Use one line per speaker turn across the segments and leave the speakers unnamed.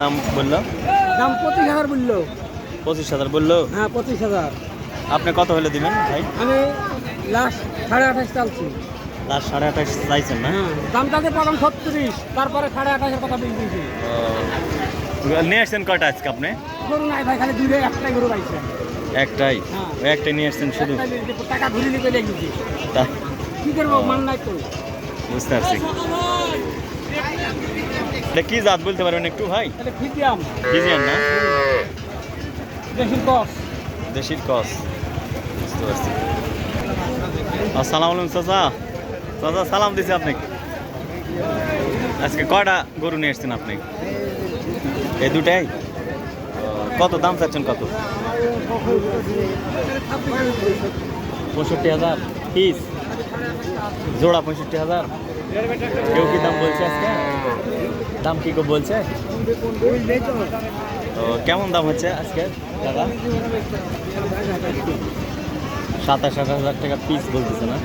দাম বলল?
দাম পঁচিশ হাজার বলল।
পঁচিশ হাজার বলল?
হ্যাঁ পঁচিশ হাজার।
আপনি কত হলে দিবেন ভাই?
আমি লাস্ট সাড়ে আঠাশ চালছি।
লাস্ট সাড়ে আঠাশ চাইছেন না?
হ্যাঁ দামটাকে প্রথম ছত্রিশ তারপরে সাড়ে আঠাশের কথা বিল দিয়েছি
নিয়ে আসছেন কয়টা আজকে আপনি?
গরু নাই ভাই খালি দুধে একটাই গরু পাইছে।
একটাই?
হ্যাঁ।
একটাই নিয়ে আসছেন শুধু?
টাকা ঘুরি নিতে লেগেছি। কি করব মান নাই তো।
বুঝতে পারছি। এটা কি জাত বলতে পারবেন একটু ভাই? ফিজিয়ান না? দেশির কস। বুঝতে পারছি। আসসালামু আলাইকুম চাচা। চাচা সালাম দিছি আপনি আজকে কয়টা গরু নিয়ে এসছেন আপনি? এই দুটাই? কত দাম চাচ্ছেন কত? পঁয়ষট্টি হাজার। পিস। জোড়া পঁয়ষট্টি হাজার। কেউ কি দাম বলছে আজকে? দাম কি কেউ বলছে? তো কেমন দাম হচ্ছে আজকে দাদা? সাতাশ আঠাশ হাজার টাকা পিস বলতেছে না?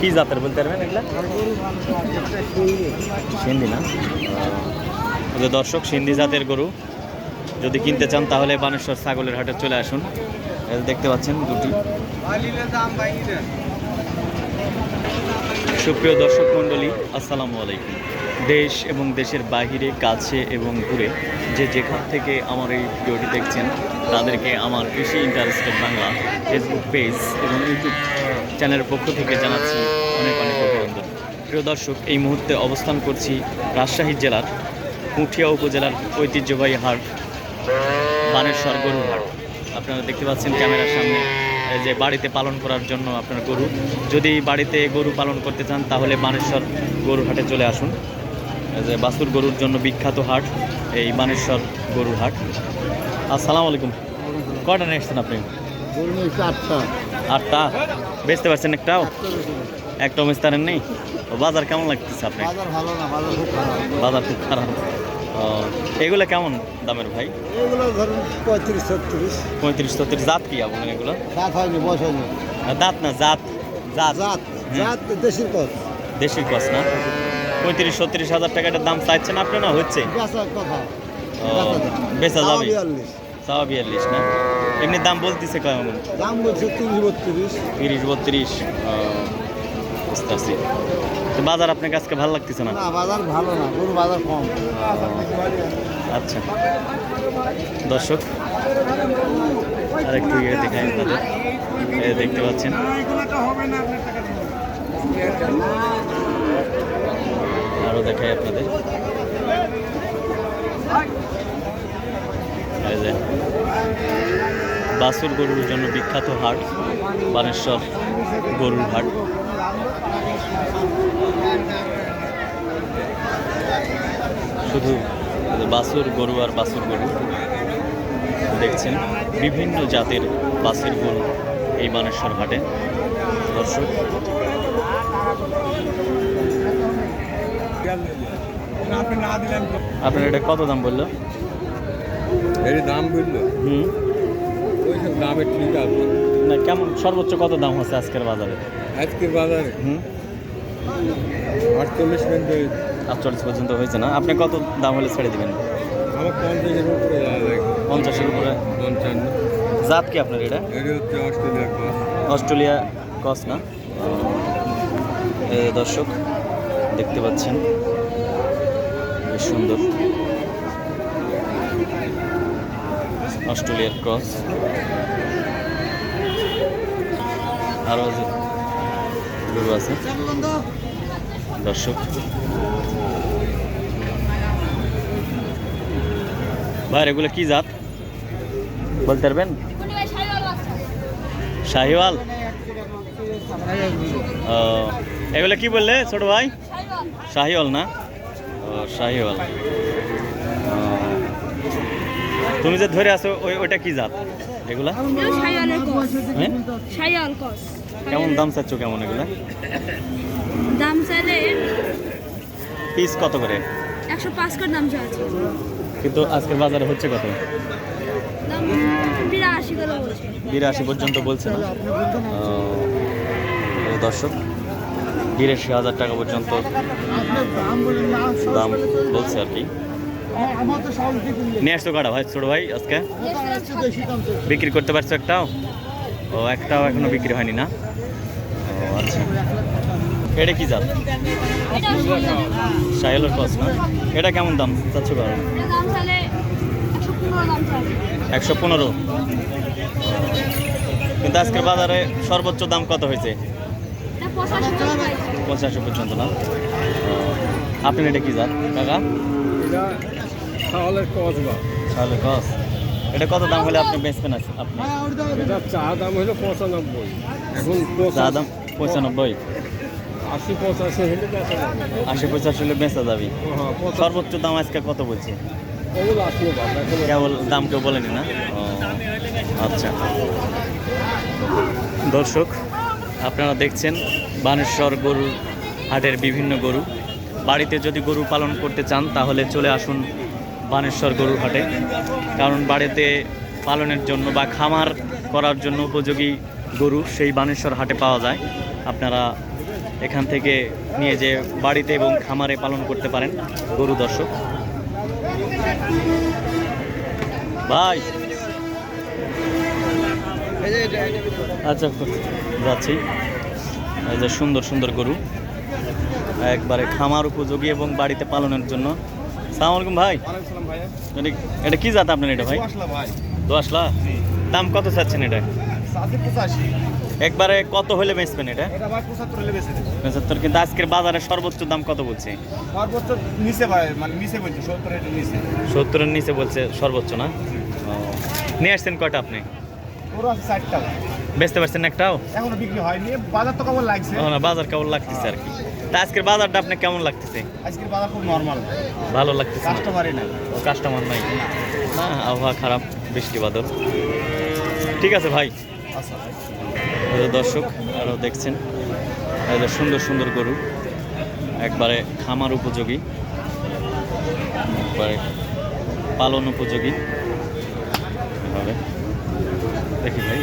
কি জাতের বলতে পারবেন এগুলা? সিন্ধি না? ও, যে দর্শক সিন্ধি জাতের গরু যদি কিনতে চান তাহলে বানেশ্বর ছাগলের হাটে চলে আসুন। দেখতে পাচ্ছেন দুটি। সুপ্রিয় দর্শক মণ্ডলী, আসসালামু আলাইকুম। দেশ এবং দেশের বাহিরে, কাছে এবং দূরে যে যেখান থেকে আমার এই ভিডিওটি দেখছেন, তাদেরকে আমার কৃষি ইন্টারেস্টেড বাংলা ফেসবুক পেজ এবং ইউটিউব চ্যানেলের পক্ষ থেকে জানাচ্ছি অনেক অনেক অভিনন্দন। প্রিয় দর্শক, এই মুহূর্তে অবস্থান করছি রাজশাহী জেলার পুঠিয়া উপজেলার ঐতিহ্যবাহী হাট, বানেশ্বর গরুর হাট। আপনারা দেখতে পাচ্ছেন ক্যামেরার সামনে। যে বাড়িতে পালন করার জন্য আপনার গরু যদি বাড়িতে গরু পালন করতে চান তাহলে বানেশ্বর গরুর হাটে চলে আসুন। এই যে বাসুর গরুর জন্য বিখ্যাত হাট এই বানেশ্বর গরুর হাট আসসালামু আলাইকুম। কটা নিয়ে এসছেন আপনি?
গরু আটটা।
আটটা? বেচতে পারছেন একটাও? একটাও বেচতে পারেন নেই ও, বাজার কেমন লাগতেছে আপনি
বাজার ভালো না বাজার খুব খারাপ।
বাজার খুব খারাপ। ও, এগুলো কেমন দামের ভাই?
এগুলো ধরুন পঁয়ত্রিশ ছত্রিশ।
পঁয়ত্রিশ ছত্রিশ জাত কি আপনার এগুলো?
দাঁত হয়নি বয়স হয়নি।
দাঁত না জাত জাত।
জাত জাত দেশির কস।
দেশি কস না? পঁয়ত্রিশ ছত্রিশ হাজার টাকাটার দাম চাইছেন আপনি না হচ্ছে? বেচা যাবে।
বিয়াল্লিশ।
বিয়াল্লিশ না? এমনি দাম বলতেছে কেমন
দাম বলছে তিরিশ বত্রিশ।
তিরিশ বত্রিশ। বুঝতে বাজার আপনার কাছে ভালো লাগতেছে না?
বাজার ভালো না গরু বাজার কম।
আচ্ছা। দর্শক আরেকটু ইয়ে দেখাই আপনাদের। দেখতে পাচ্ছেন। আরও দেখাই আপনাদের। বাসুর গরুর জন্য বিখ্যাত হাট বানেশ্বর গরুর হাট। শুধু বাসুর গরু আর বাসুর গরু দেখছেন। বিভিন্ন জাতের বাসের গরু এই বানেশ্বর হাটে। দর্শক আপনার এটা কত দাম বলল?
এর দাম বলল।
হুম।
ওই দামের ঠিক আছে
না কেমন সর্বোচ্চ কত দাম হচ্ছে আজকের বাজারে?
আজকের বাজারে?
হুম।
আটচল্লিশ পর্যন্ত
আটচল্লিশ পর্যন্ত হয়েছে না? আপনি কত দাম হলে ছেড়ে দিবেন?
আমার পঞ্চাশের উপরে
পঞ্চাশের উপরে?
পঞ্চান্ন।
জাত কি আপনার এটা?
এটা হচ্ছে অস্ট্রেলিয়া
অস্ট্রেলিয়া কস না? দর্শক দেখতে পাচ্ছেন। বেশ সুন্দর। অস্ট্রেলিয়ার ক্রস। আরও গরু আছে। দর্শক। ভাই এগুলো কি জাত? বলতে পারবেন? শাহিওয়াল। ও, এগুলো কি বললে ছোট ভাই? শাহিওয়াল না? ও শাহিওয়াল। তুমি যে ধরে আছো ওই ওইটা কি জাত? এগুলা? কেমন দাম চাচ্ছ কেমন এগুলো?
দাম চাইলে
পিস কত করে?
একশো পাঁচ করে দাম চাইছে।
কিন্তু আজকের বাজারে হচ্ছে কত?
বিরাশি
পর্যন্ত বলছে না? দর্শক বিরাশি হাজার টাকা পর্যন্ত দাম বলছে আর কি। নিয়ে আসতো কাটা ভাই ছোট ভাই আজকে? বিক্রি করতে পারছ একটাও? ও একটাও এখনও বিক্রি হয়নি না? এটা কি জাত? সাহেলের কস না? এটা কেমন দাম চাচ্ছ কারণ
একশো পনেরো।
কিন্তু আজকের বাজারে সর্বোচ্চ দাম কত হয়েছে?
পঁচাশি
পর্যন্ত না? আপনি এটা কি জাত কাকা? সাহেলের কস এটা কত দাম হলে আপনি বেচবেন আপনি?
এটা চা দাম হলো পঁচানব্বই। এখন
চা দাম পঁচানব্বই।
আশি পঁচাশি হলে বেচা
আশি পঁচাশি হলে বেচা যাবি।
হ্যাঁ
সর্বোচ্চ দাম আজকে কত বলছে? কেবল দাম কেউ বলেনি না? আচ্ছা। দর্শক আপনারা দেখছেন বানেশ্বর গরু হাটের বিভিন্ন গরু। বাড়িতে যদি গরু পালন করতে চান তাহলে চলে আসুন বানেশ্বর গরুর হাটে। কারণ বাড়িতে পালনের জন্য বা খামার করার জন্য উপযোগী গরু সেই বানেশ্বর হাটে পাওয়া যায়। আপনারা এখান থেকে নিয়ে যে বাড়িতে এবং খামারে পালন করতে পারেন গরু দর্শক। ভাই। আচ্ছা যাচ্ছি। এই যে সুন্দর সুন্দর গরু। একবারে খামার উপযোগী এবং বাড়িতে পালনের জন্য। সালাম আলাইকুম ভাই। এটা- কি জাত আপনার এটা ভাই? দোয়াশলা দাম কত চাচ্ছেন এটা? একবারে কত হলে বেচবেন এটা?
পঁচাত্তর
কিন্তু আজকের বাজারে সর্বোচ্চ দাম কত বলছে?
সর্বোচ্চ নিচে মানে নিচে বলছি সত্তর নিচে।
সত্তরের নিচে বলছে সর্বোচ্চ না? নিয়ে আসছেন কয়টা আপনি? বেচতে পারছেন একটাও?
এখনও বিক্রি হয়নি বাজার তো কেমন লাগছে?
না বাজার কেমন লাগতেছে আর কি। তা আজকের বাজারটা আপনার কেমন লাগতেছে?
আজকের বাজার খুব নর্মাল
ভালো লাগতেছে না?
কাস্টমারই নাই।
কাস্টমার নাই। না আবহাওয়া খারাপ বৃষ্টি বাদল। ঠিক আছে ভাই। দর্শক আরও দেখছেন? এই সুন্দর সুন্দর গরু, একবারে খামার উপযোগী, একবারে পালন উপযোগী। এভাবে। দেখি ভাই,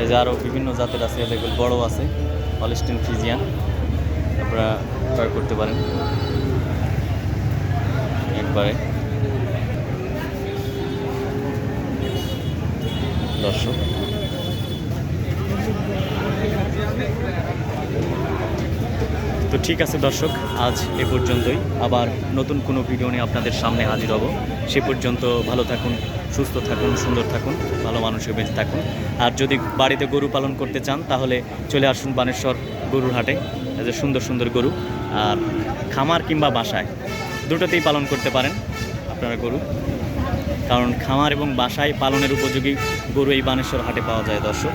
এই যে আরও বিভিন্ন জাতের আছে যেগুলো বড় আছে হলিস্টিন ফিজিয়ান আপনারা ক্রয় করতে পারেন। একবারে। দর্শক তো ঠিক আছে দর্শক, আজ এ পর্যন্তই। আবার নতুন কোনো ভিডিও নিয়ে আপনাদের সামনে হাজির হব। সে পর্যন্ত ভালো থাকুন, সুস্থ থাকুন, সুন্দর থাকুন, ভালো মানুষের বেঁচে থাকুন। আর যদি বাড়িতে গরু পালন করতে চান, তাহলে চলে আসুন বানেশ্বর গরুর হাটে। যে সুন্দর সুন্দর গরু। আর খামার কিংবা বাসায় দুটোতেই পালন করতে পারেন আপনারা গরু। কারণ খামার এবং বাসায় পালনের উপযোগী গরু এই বানেশ্বর হাটে পাওয়া যায় দর্শক।